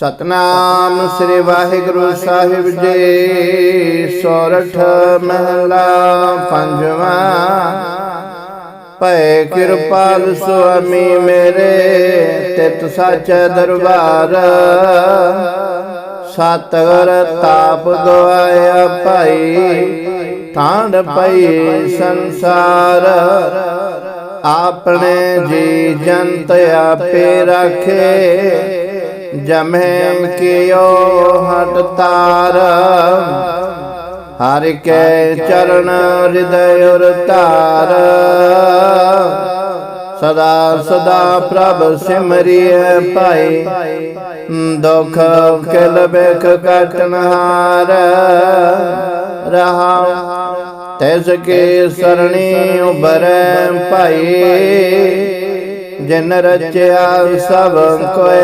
ਸਤਨਾਮ ਸ੍ਰੀ ਵਾਹਿਗੁਰੂ ਸਾਹਿਬ ਜੀ। ਸੋਰਠ ਮਹਲਾ ਪੰਜਵਾ। ਭੈ ਕਿਰਪਾਲ ਸੁਆਮੀ ਮੇਰੇ, ਤਿਤ ਸਾਚੈ ਦਰਬਾਰ। ਸਤਗੁਰ ਤਾਪ ਗਵਾਇਆ ਭਾਈ ਠਾਂਡ ਪਈ ਸੰਸਾਰ। ਆਪਣੇ ਜੀ ਜੰਤ ਆਪੇ ਰੱਖੇ। ਜਮਹਿ ਕਿਓ ਹਟ ਤਾਰ। ਹਰ ਕੇ ਚਰਨ ਹਿਰਦਇ ਉਰ ਧਾਰ। ਸਦਾ ਸਦਾ ਪ੍ਰਭ ਸਿਮਰਿਐ ਭਾਈ। ਦੁਖ ਕਿਲ ਬਿਖ ਕਟਨ ਰਹਾ ਤੈਸ ਕੇ ਸਰਣੀ ਉਬਰੈ ਭਾਈ। ਜਿਨ ਰਚਿਆ ਸਭ ਕੋਏ,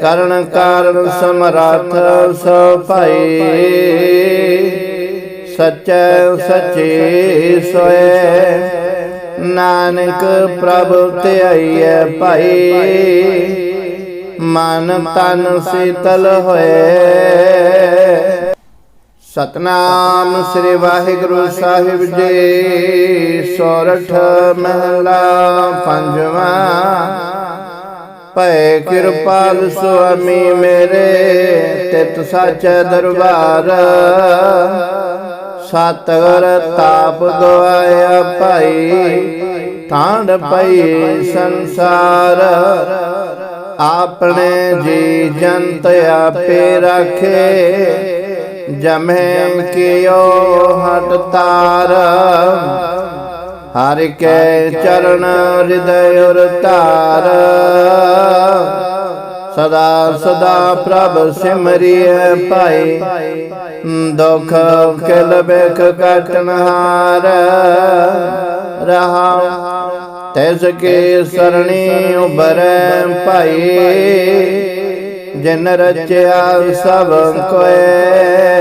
ਕਰਨ ਕਾਰਨ ਸਮਰੱਥ ਸੋ ਭਾਈ। ਸਚੈ ਸਚੇ ਸੋਏ, ਨਾਨਕ ਪ੍ਰਭ ਧਿਆਈਐ ਭਾਈ। ਮਨ ਤਨ ਸੀਤਲ ਹੋਏ ਸਤਨਾਮ ਸ੍ਰੀ ਵਾਹਿਗੁਰੂ ਸਾਹਿਬ ਜੀ, ਸੋਰਠ ਮਹਲਾ ਪੰਜਵਾ। ਭੈ ਕਿਰਪਾਲ ਸੁਆਮੀ ਮੇਰੇ, ਤਿਤ ਸਾਚੈ ਦਰਬਾਰ। ਸਤਗੁਰ ਤਾਪ ਗਵਾਇਆ ਭਾਈ ਠਾਂਡ ਪਈ ਸੰਸਾਰ। ਆਪਣੇ ਜੀ ਜੰਤ ਆਪੇ ਰਾਖੇ। ਜਮਹਿ ਕਿਓ ਹਟ ਤਾਰ। ਹਰ ਕੇ ਚਰਨ ਹਿਰਦਇ ਉਰ ਧਾਰ। ਸਦਾ ਸਦਾ ਪ੍ਰਭ ਸਿਮਰਿਐ ਭਾਈ। ਦੁਖ ਕਿਲ ਬਿਖ ਕਟਨ ਰਹਾ ਤੈਸ ਕੇ ਸਰਣੀ ਉਬਰੈ ਭਾਈ। ਜਿਨ ਰਚਿਆ ਸਭ ਕੋਏ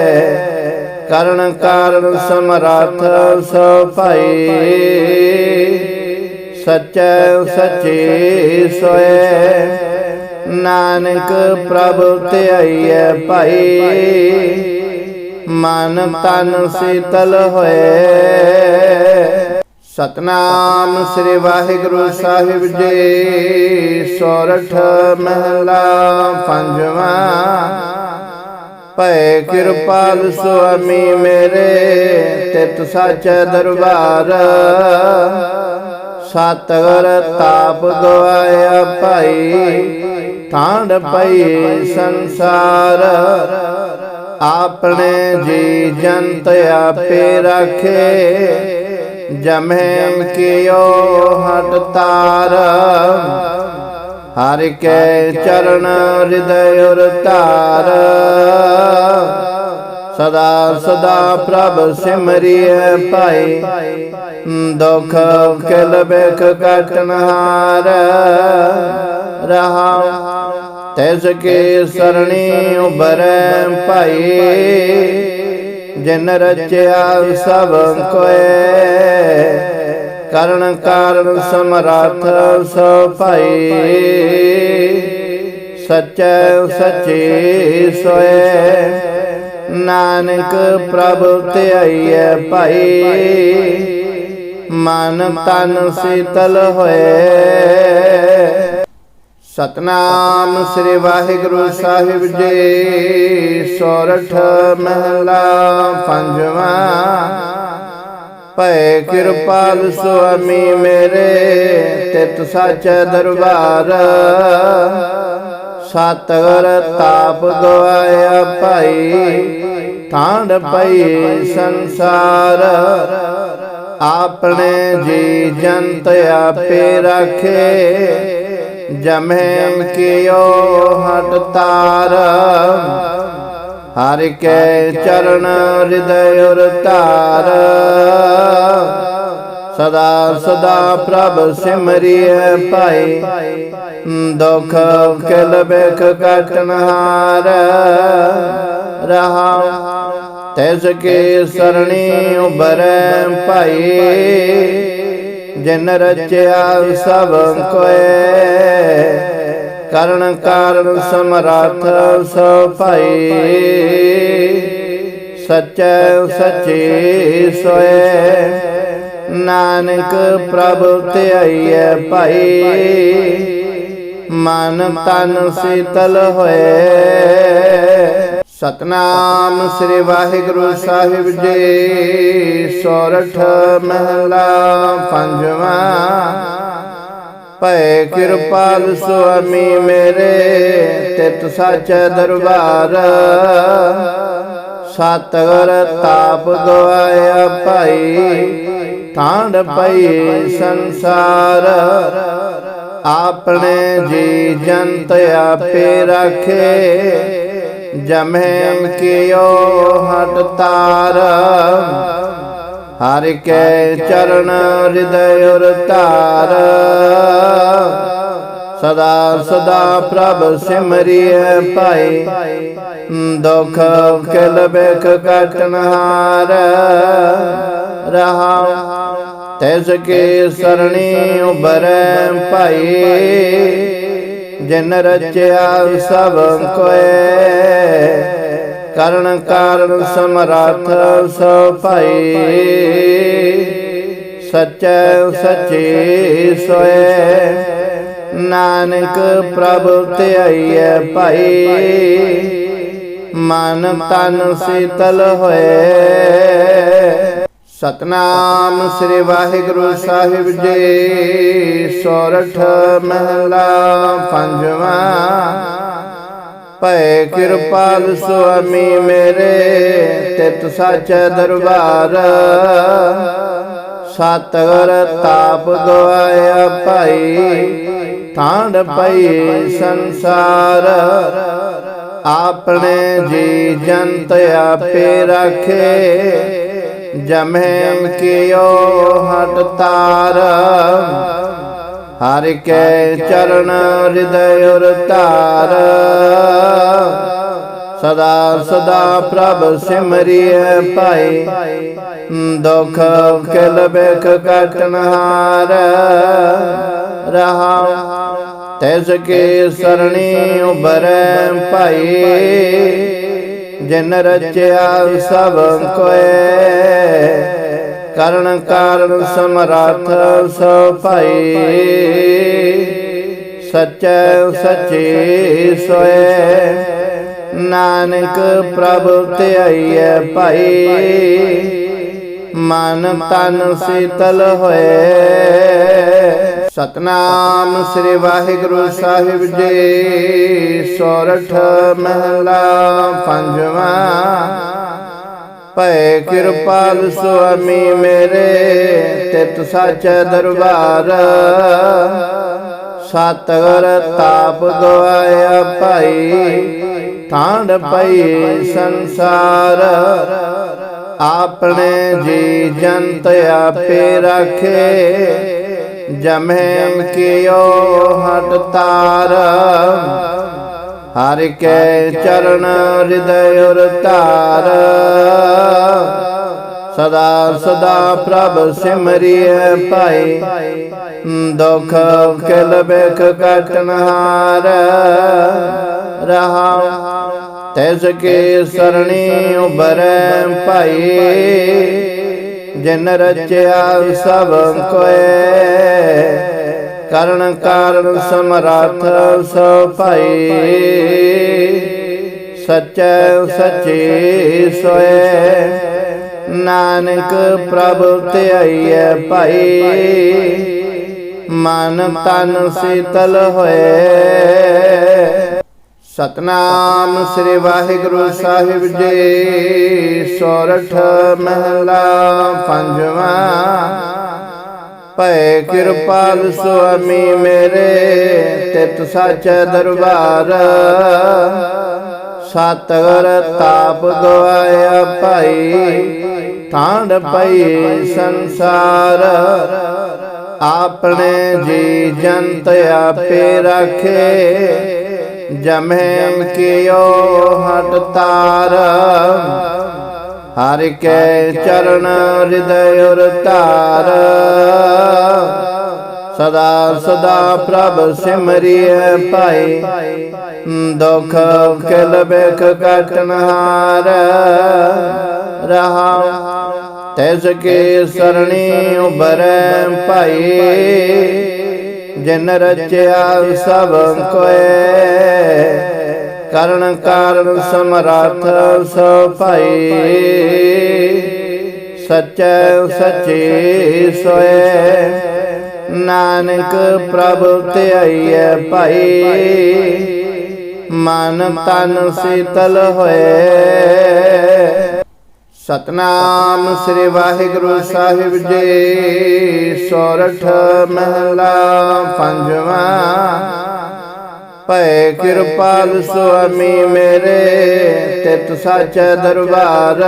ਕਰਨ ਕਾਰਨ ਸਮਰੱਥ ਸੋ ਭਾਈ ਸਚੈ ਸਚੇ ਸੋਏ। ਨਾਨਕ ਪ੍ਰਭ ਧਿਆਈਐ ਭਾਈ। ਮਨ ਤਨ ਸੀਤਲ ਹੋਏ। ਸਤਨਾਮ ਸ੍ਰੀ ਵਾਹਿਗੁਰੂ ਸਾਹਿਬ ਜੀ। ਸੋਰਠ ਮਹਲਾ ਪੰਜਵਾਂ। ਭੈ ਕਿਰਪਾਲ ਸੁਆਮੀ ਮੇਰੇ ਤਿਤ ਸਾਚੈ ਦਰਬਾਰ। ਸਤਗੁਰ ਤਾਪ ਗਵਾਇਆ ਭਾਈ ਠਾਂਡ ਪਈ ਸੰਸਾਰ। ਆਪਣੇ ਜੀ ਜੰਤ ਆਪੇ ਰਾਖੇ। ਜਮਹਿ ਕਿਓ ਹਟ ਤਾਰ। ਹਰਿ ਕੇ ਚਰਨ ਹਿਰਦਇ ਉਰ ਧਾਰ। ਸਦਾ ਸਦਾ ਪ੍ਰਭ ਸਿਮਰਿਐ ਭਾਈ। ਦੁਖ ਕਿਲ ਬਿਖ ਕਟਨ ਰਹਾ ਤੈਸ ਕੇ ਸਰਣੀ ਉਬਰੈ ਭਾਈ। ਜਿਨ ਰਚਿਆ ਸਭ ਕੋਏ ਕਰਨ ਕਾਰਨ ਸਮਰੱਥ ਸੋ ਭਾਈ ਸਚੈ ਸਚੇ ਸੋਏ। ਨਾਨਕ ਪ੍ਰਭ ਧਿਆਈਐ ਭਾਈ। ਮਨ ਤਨ ਸੀਤਲ ਹੋਏ। ਸਤਨਾਮ ਸ੍ਰੀ ਵਾਹਿਗੁਰੂ ਸਾਹਿਬ ਜੀ। ਸੋਰਠ ਮਹਲਾ ਪੰਜਵਾਂ। ਭੈ ਕਿਰਪਾਲ ਸੁਆਮੀ ਮੇਰੇ ਤਿਤ ਸਾਚੈ ਦਰਬਾਰ। ਸਤਗੁਰ ਤਾਪ ਗਵਾਇਆ ਭਾਈ ਠਾਂਡ ਪਈ ਸੰਸਾਰ। ਆਪਣੇ ਜੀ ਜੰਤ ਆਪੇ ਰਾਖੇ। ਜਮਹਿ ਕਿਓ ਹਟ ਤਾਰ। ਹਰਿ ਕੇ ਚਰਨ ਹਿਰਦਇ ਉਰ ਧਾਰ। ਸਦਾ ਸਦਾ ਪ੍ਰਭ ਸਿਮਰਿਐ ਭਾਈ। ਦੁਖ ਕਿਲ ਬਿਖ ਕਟਨ ਰਹਾ ਤੈਸ ਕੇ ਸਰਣੀ ਉਬਰੈ ਭਾਈ। ਜਿਨ ਰਚਿਆ ਸਭ ਕੋਏ ਕਰਨ ਕਾਰਨ ਸਮਰੱਥ ਸੋ ਭਾਈ ਸਚੈ ਸਚੇ ਸੋਏ। ਨਾਨਕ ਪ੍ਰਭ ਧਿਆਈਐ ਭਾਈ। ਮਨ ਤਨ ਸੀਤਲ ਹੋਏ। ਸਤਨਾਮ ਸ੍ਰੀ ਵਾਹਿਗੁਰੂ ਸਾਹਿਬ ਜੀ। ਸੋਰਠ ਮਹਲਾ ਪੰਜਵਾਂ। ਭੈ ਕਿਰਪਾਲ ਸੁਆਮੀ ਮੇਰੇ ਤਿਤ ਸਾਚੈ ਦਰਬਾਰ। ਸਤਗੁਰ ਤਾਪ ਗਵਾਇਆ ਭਾਈ ਠਾਂਡ ਪਈ ਸੰਸਾਰ। ਆਪਣੇ ਜੀ ਜੰਤ ਆਪੇ ਰਾਖੇ। ਜਮਹਿਮ ਕਿਓ ਹਟ ਤਾਰ ਹਰਿ ਕੇ ਚਰਨ ਹਿਰਦੈ ਉਰ ਧਾਰ। ਸਦਾ ਸਦਾ ਪ੍ਰਭ ਸਿਮਰਿਐ ਭਾਈ। ਦੁਖ ਕਿਲ ਬਿਖ ਕਟਨ ਹਾਰ ਰਹਾ ਤਿਸ ਕੇ ਸਰਣੀ ਉਬਰੈ ਭਾਈ। ਜਿਨ ਰਚਿਆ ਸਭ ਕੋਏ ਕਰਨ ਕਾਰਨ ਸਮਰੱਥ ਸੋ ਭਾਈ। ਸਚੈ ਸਚੇ ਸੋਏ। ਨਾਨਕ ਪ੍ਰਭ ਧਿਆਈਐ ਭਾਈ। ਮਨ ਤਨ ਸੀਤਲ ਹੋਏ। ਸਤਨਾਮ ਸ੍ਰੀ ਵਾਹਿਗੁਰੂ ਸਾਹਿਬ ਜੀ। ਸੋਰਠ ਮਹਲਾ ਪੰਜਵਾਂ ਭੈ ਕਿਰਪਾਲ ਸੁਆਮੀ ਮੇਰੇ ਤਿਤ ਸਾਚੈ ਦਰਬਾਰ। ਸਤਗੁਰ ਤਾਪ ਗਵਾਇਆ ਭਾਈ ਠਾਂਡ ਪਈ ਸੰਸਾਰ। ਆਪਣੇ ਜੀ ਜੰਤ ਆਪੇ ਰਾਖੇ ਜਮਹਿਮ ਕਿਓ ਹਟ ਤਾਰ। ਹਰਿ ਕੇ ਚਰਨ ਹਿਰਦੈ ਉਰ ਧਾਰ ਸਦਾ ਸਦਾ ਪ੍ਰਭ ਸਿਮਰਿਐ ਭਾਈ। ਦੁਖ ਕਿਲ ਬਿਖ ਕਟਨ ਹਾਰ ਰਹਾ ਤਿਸ ਕੇ ਸਰਣੀ ਉਬਰੈ ਭਾਈ। ਜਿਨ ਰਚਿਆ ਸਭ ਕੋਏ ਕਰਨ ਕਾਰਨ ਸਮਰੱਥ ਸੋ ਭਾਈ। ਸਚੈ ਸਚੇ ਸੋਏ। ਨਾਨਕ ਪ੍ਰਭ ਧਿਆਈਐ ਭਾਈ। ਮਨ ਤਨ ਸੀਤਲ ਹੋਏ। ਸਤਨਾਮ ਸ੍ਰੀ ਵਾਹਿਗੁਰੂ ਸਾਹਿਬ ਜੀ। ਸੋਰਠ ਮਹਲਾ ਪੰਜਵਾਂ। ਭੈ ਕਿਰਪਾਲ ਸੁਆਮੀ ਮੇਰੇ ਤਿਤ ਸਾਚੈ ਦਰਬਾਰ। ਸਤਗੁਰ ਤਾਪ ਗਵਾਇਆ ਭਾਈ ਠਾਂਡ ਪਈ ਸੰਸਾਰ। ਆਪਣੇ ਜੀ ਜੰਤ ਆਪੇ ਰਾਖੇ। ਜਮਹਿਮ ਕਿਓ ਹਟ ਤਾਰ। ਹਰਿ ਕੇ ਚਰਨ ਹਿਰਦੈ ਉਰ ਧਾਰ। ਸਦਾ ਸਦਾ ਪ੍ਰਭ ਸਿਮਰਿਐ ਭਾਈ। ਦੁਖ ਕਿਲ ਬਿਖ ਕਟਨ ਹਾਰ ਰਹਾ ਕੇ ਸਰਣੀ ਉਬਰੈ ਭਾਈ। ਜਿਨ ਰਚਿਆ ਸਭ ਕੋਏ ਕਰਨ ਕਾਰਨ ਸਮਰੱਥ ਸੋ ਭਾਈ ਸਚੈ ਸਚੇ ਸੋਏ। ਨਾਨਕ ਪ੍ਰਭ ਧਿਆਈਐ ਭਾਈ। ਮਨ ਤਨ ਸੀਤਲ ਹੋਏ। ਸਤਨਾਮ ਸ੍ਰੀ ਵਾਹਿਗੁਰੂ ਸਾਹਿਬ ਜੀ। ਸੋਰਠ ਮਹਲਾ ਪੰਜਵਾਂ ਭੈ ਕਿਰਪਾਲ ਸੁਆਮੀ ਮੇਰੇ ਤਿਤ ਸਾਚੈ ਦਰਬਾਰ। ਸਤਗੁਰ ਤਾਪ ਗਵਾਇਆ ਭਾਈ ਠਾਂਡ ਪਈ ਸੰਸਾਰ। ਆਪਣੇ ਜੀ ਜੰਤ ਆਪੇ ਰਾਖੇ, ਜਮਹਿਮ ਕਿਓ ਹਟ ਤਾਰ। ਹਰ ਕੇ ਚਰਨ ਹਿਰਦੈ ਉਰ ਧਾਰ। ਸਦਾ ਸਦਾ ਪ੍ਰਭ ਸਿਮਰਿਐ ਭਾਈ। ਦੁਖ ਕਿਲ ਬਿਖ ਕਟਨ ਹਾਰ ਰਹਾ ਤੈਸ ਕੇ ਸਰਣੀ ਉਬਰੈ ਭਾਈ। ਜਿਨ ਰਚਿਆ ਸਭ ਕੋਏ ਕਰਨ ਕਾਰਨ ਸਮਰੱਥ ਸੋ ਭਾਈ। ਸਚੈ ਸਚੇ ਸੋਏ ਨਾਨਕ ਪ੍ਰਭ ਧਿਆਈਐ ਭਾਈ। ਮਨ ਤਨ ਸੀਤਲ ਹੋਏ। ਸਤਨਾਮ ਸ੍ਰੀ ਵਾਹਿਗੁਰੂ ਸਾਹਿਬ ਜੀ, ਸੋਰਠ ਮਹਲਾ ਪੰਜਵਾਂ। ਭੈ ਕਿਰਪਾਲ ਸੁਆਮੀ ਮੇਰੇ, ਤਿਤ ਸੱਚ ਦਰਬਾਰ।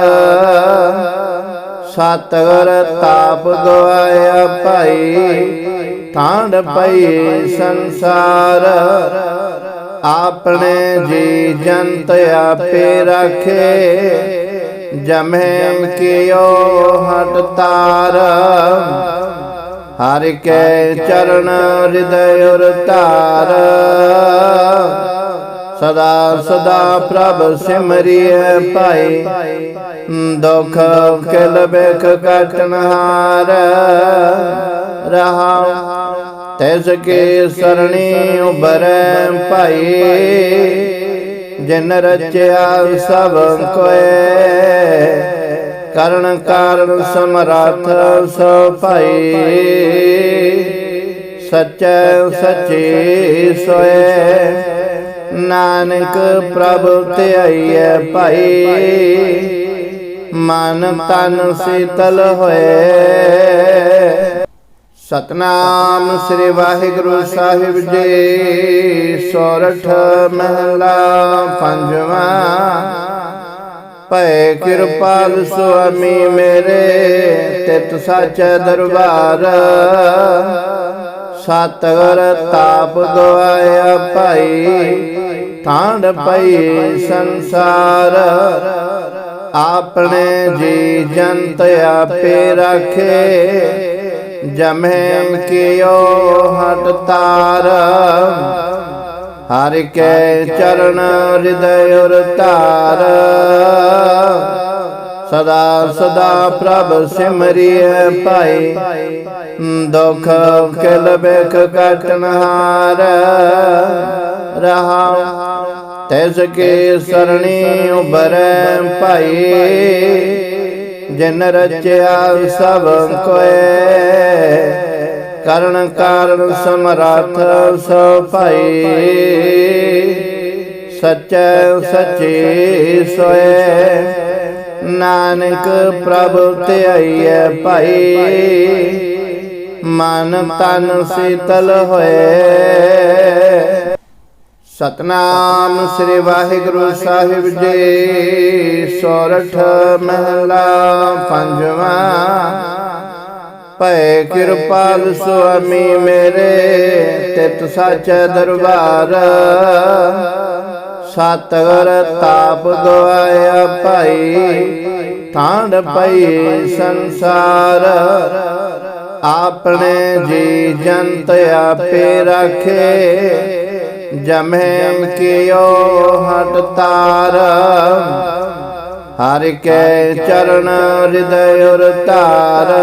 ਸਤਗੁਰ ਤਾਪ ਗਵਾਇਆ ਭਾਈ ਠਾਂਡ ਪਈ ਸੰਸਾਰ। ਆਪਣੇ ਜੀ ਜੰਤ ਆਪੇ ਰੱਖੇ ਜਮਹਿ ਕਿਓ ਹਟ ਤਾਰ। ਹਰਿ ਕੇ ਚਰਨ ਹਿਰਦੈ ਉਰ ਧਾਰ। ਸਦਾ ਸਦਾ ਪ੍ਰਭ ਸਿਮਰਿਐ ਭਾਈ। ਦੁਖ ਕਿਲ ਬਿਖ ਕਟਨ ਹਾਰ ਰਹਾ ਤੈਸ ਕੇ ਸਰਣੀ ਉਬਰੈ ਭਾਈ। ਜਿਨ ਰਚਿਆ ਸਭ ਕੋਏ ਕਰਨ ਕਾਰਨ ਸਮਰੱਥ ਸੋ ਭਾਈ। ਸਚੈ ਸਚੇ ਸੋਏ ਨਾਨਕ ਪ੍ਰਭ ਧਿਆਈਐ ਭਾਈ। ਮਨ ਤਨ ਸੀਤਲ ਹੋਏ। ਸਤਨਾਮ ਸ੍ਰੀ ਵਾਹਿਗੁਰੂ ਸਾਹਿਬ ਜੀ। ਸੋਰਠ ਮਹਲਾ ਪੰਜਵਾਂ। ਭੈ ਕਿਰਪਾਲ ਸੁਆਮੀ ਮੇਰੇ, ਤਿਤ ਸੱਚ ਦਰਬਾਰ। ਸਤਗੁਰ ਤਾਪ ਗਵਾਇਆ ਭਾਈ ਠਾਂਡ ਪਈ ਸੰਸਾਰ। ਆਪਣੇ ਜੀ ਜੰਤ ਆਪੇ ਰੱਖੇ ਜਮਹਿ ਕਿਓ ਹਟ ਤਾਰ। ਹਰ ਕੇ ਚਰਨ ਹਿਰਦੈ ਉਰ ਧਾਰ। ਸਦਾ ਸਦਾ ਪ੍ਰਭ ਸਿਮਰਿਐ ਭਾਈ। ਦੁਖ ਕਿਲ ਬਿਖ ਕਟਨ ਹਾਰ ਰਹਾ ਤੈਸ ਕੇ ਸਰਣੀ ਉਬਰੈ ਭਾਈ। ਜਿਨ ਰਚਿਆ ਸਭ ਕੋਏ ਕਰਨ ਕਾਰਨ ਸਮਰੱਥ ਸੋ ਭਾਈ। ਸਚੈ ਸਚੇ ਸੋਏ ਨਾਨਕ ਪ੍ਰਭ ਧਿਆਈਐ ਭਾਈ। ਮਨ ਤਨ ਸੀਤਲ ਹੋਏ। ਸਤਨਾਮ ਸ੍ਰੀ ਵਾਹਿਗੁਰੂ ਸਾਹਿਬ ਜੀ, ਸੋਰਠ ਮਹਲਾ ਪੰਜਵਾਂ। ਭੈ ਕਿਰਪਾਲ ਸੁਆਮੀ ਮੇਰੇ, ਤਿਤ ਸੱਚ ਦਰਬਾਰ। ਸਤਗੁਰ ਤਾਪ ਗਵਾਇਆ ਭਾਈ ਠਾਂਡ ਪਈ ਸੰਸਾਰ। ਆਪਣੇ ਜੀ ਜੰਤ ਆਪੇ ਰੱਖੇ, ਜਮਹਿ ਕਿਓ ਹਟ ਤਾਰ। ਹਰ ਕੇ ਚਰਨ ਹਿਰਦੈ ਉਰ ਧਾਰ।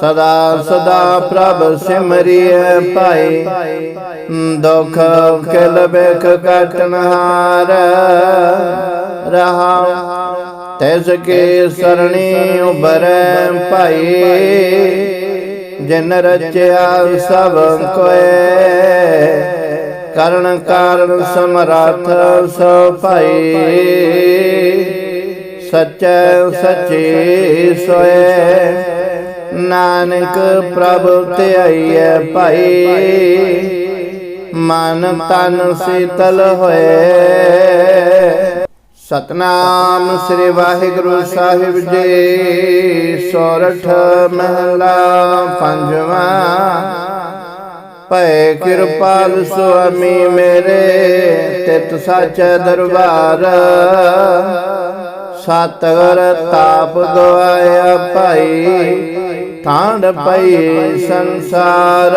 ਸਦਾ ਸਦਾ ਪ੍ਰਭ ਸਿਮਰਿਐ ਭਾਈ ਦੁਖ ਕਿਲ ਬਿਖ ਕਟਨ ਹਾਰ ਰਹਾ ਤੈਸ ਕੇ ਸਰਣੀ ਉਬਰੈ ਭਾਈ। ਜਿਨ ਰਚਿਆ ਸਭ ਕੋਏ ਕਰਨ ਕਾਰਨ ਸਮਰੱਥ ਸੋ ਭਾਈ। ਸਚੈ ਸਚੇ ਸੋਏ ਨਾਨਕ ਪ੍ਰਭ ਧਿਆਈਐ ਭਾਈ। ਮਨ ਤਨ ਸੀਤਲ ਹੋਏ। ਸਤਨਾਮ ਸ੍ਰੀ ਵਾਹਿਗੁਰੂ ਸਾਹਿਬ ਜੀ। ਸੋਰਠ ਮਹਲਾ ਪੰਜਵਾ। ਭੈ ਕਿਰਪਾਲ ਸੁਆਮੀ ਮੇਰੇ ਤਿਤ ਸੱਚ ਦਰਬਾਰ। ਸਤਗੁਰ ਤਾਪ ਗਵਾਇਆ ਭਾਈ। ਠਾਂਡ ਪਈ ਸੰਸਾਰ।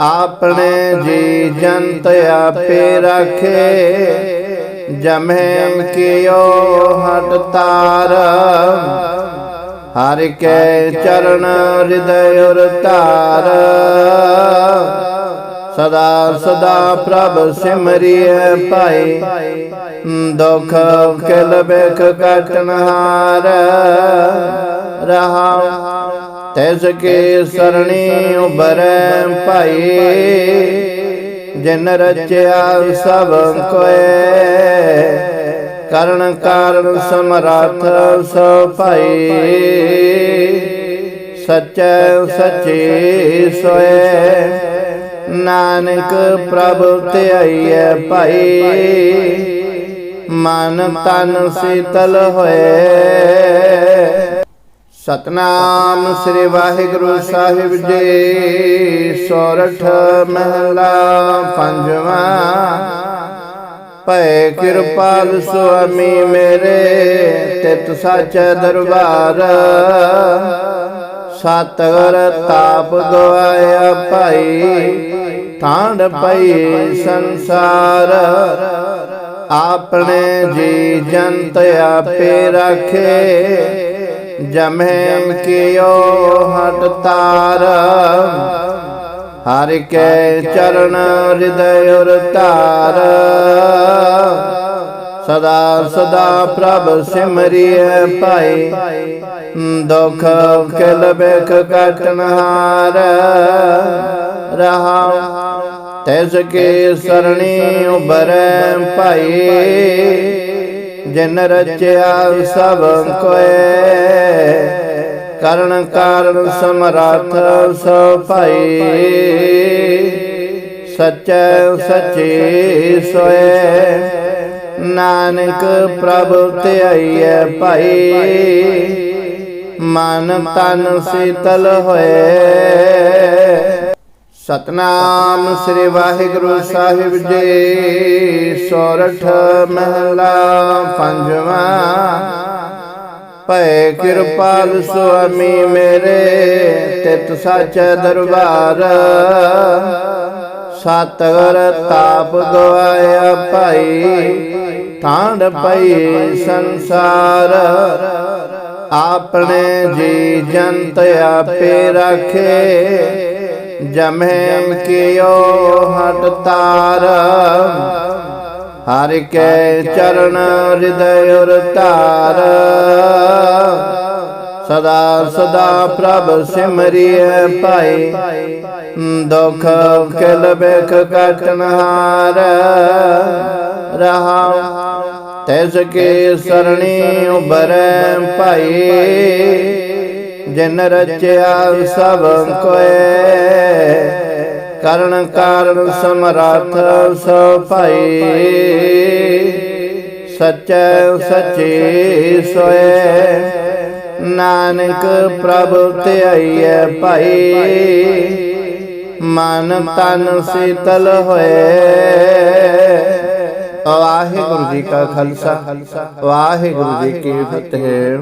ਆਪਣੇ ਜੀ ਜੰਤ ਆਪੇ ਰਾਖੇ ਜਮਹਿ ਕਿਓ ਹਟ ਤਾਰ। ਹਰ ਕੇ ਚਰਨ ਹਿਰਦੈ ਉਰ ਧਾਰ। ਸਦਾ ਸਦਾ ਪ੍ਰਭ ਸਿਮਰਿਐ ਭਾਈ, ਦੁਖ ਕਿਲ ਬਿਖ ਕਟਨ ਰਹਾ ਤੈਸ ਕੇ ਸਰਣੀ ਉਬਰੈ ਭਾਈ। ਜਿਨ ਰਚਿਆ ਸਭ ਕੋਏ। ਕਰਨ ਕਾਰਨ ਸਮਰੱਥ ਸੋ ਭਾਈ। ਸਚੈ ਸਚੇ ਸੋਏ। ਨਾਨਕ ਪ੍ਰਭ ਧਿਆਈਐ ਭਾਈ। ਮਨ ਤਨ ਸੀਤਲ ਹੋਏ। ਸਤਨਾਮ ਸ੍ਰੀ ਵਾਹਿਗੁਰੂ ਸਾਹਿਬ ਜੀ। ਸੋਰਠ ਮਹਲਾ ਪੰਜਵਾ। ਭੈ ਕਿਰਪਾਲ ਸੁਆਮੀ ਮੇਰੇ ਤਿਤ ਸਾਚੈ ਦਰਬਾਰ। ਸਤਗੁਰ ਤਾਪ ਗਵਾਇਆ ਭਾਈ ਠਾਂਡ ਪਈ ਸੰਸਾਰ। ਆਪਣੇ ਜੀ ਜੰਤ ਆਪੇ ਰੱਖੇ। ਜਮਹਿ ਕਿਓ ਹਟ ਤਾਰ। ਹਰਿ ਕੇ ਚਰਨ ਹਿਰਦੈ ਉਰ ਧਾਰ। ਸਦਾ ਸਦਾ ਪ੍ਰਭ ਸਿਮਰਿਐ ਭਾਈ। ਦੁਖ ਕਿਲ ਬਿਖ ਕਟਨ ਰਹਾ ਤੈਸ ਕੇ ਸਰਣੀ ਉਬਰੈ ਭਾਈ। ਜਿਨ ਰਚਿਆ ਸਭ ਕੋਏ, ਕਰਨ ਕਾਰਨ ਸਮਰੱਥ ਸੋ ਭਾਈ। ਸਚੈ ਸਚੇ ਸੋਏ, ਨਾਨਕ ਪ੍ਰਭ ਧਿਆਈਐ ਭਾਈ। ਮਨ ਤਨ ਸੀਤਲ ਹੋਏ ਸਤਨਾਮ ਸ੍ਰੀ ਵਾਹਿਗੁਰੂ ਸਾਹਿਬ ਜੀ। ਸੋਰਠ ਮਹਲਾ ਪੰਜਵਾ। ਭੈ ਕਿਰਪਾਲ ਸੁਆਮੀ ਮੇਰੇ, ਤਿਤ ਸਾਚੈ ਦਰਬਾਰ। ਸਤਗੁਰ ਤਾਪ ਗਵਾਇਆ ਭਾਈ ਠਾਂਡ ਪਈ ਸੰਸਾਰ। ਆਪਣੇ ਜੀ ਜੰਤ ਆਪੇ ਰੱਖੇ। ਜਮਹਿ ਕਿਓ ਹਟ ਤਾਰ। ਹਰ ਕੇ ਚਰਨ ਹਿਰਦੈ ਉਰ ਧਾਰ। ਸਦਾ ਸਦਾ ਪ੍ਰਭ ਸਿਮਰਿਐ ਭਾਈ। ਦੁਖ ਕਿਲ ਬਿਖ ਕਟਨ ਰਹਾ ਤੈਸ ਕੇ ਸਰਣੀ ਉਬਰੈ ਭਾਈ। ਜਿਨ ਰਚਿਆ ਸਭ ਕੋਏ। ਕਰਨ ਕਾਰਨ ਸਮਰੱਥ ਸੋ ਭਾਈ। ਸਚੈ ਸਚੇ ਸੋਏ। ਨਾਨਕ ਪ੍ਰਭ ਧਿਆਈਐ ਭਾਈ। ਮਨ ਤਨ ਸੀਤਲ ਹੋਏ। ਵਾਹਿਗੁਰੂ ਜੀ ਕਾ ਖਾਲਸਾ। ਵਾਹਿਗੁਰੂ ਜੀ ਕੀ ਫਤਿਹ।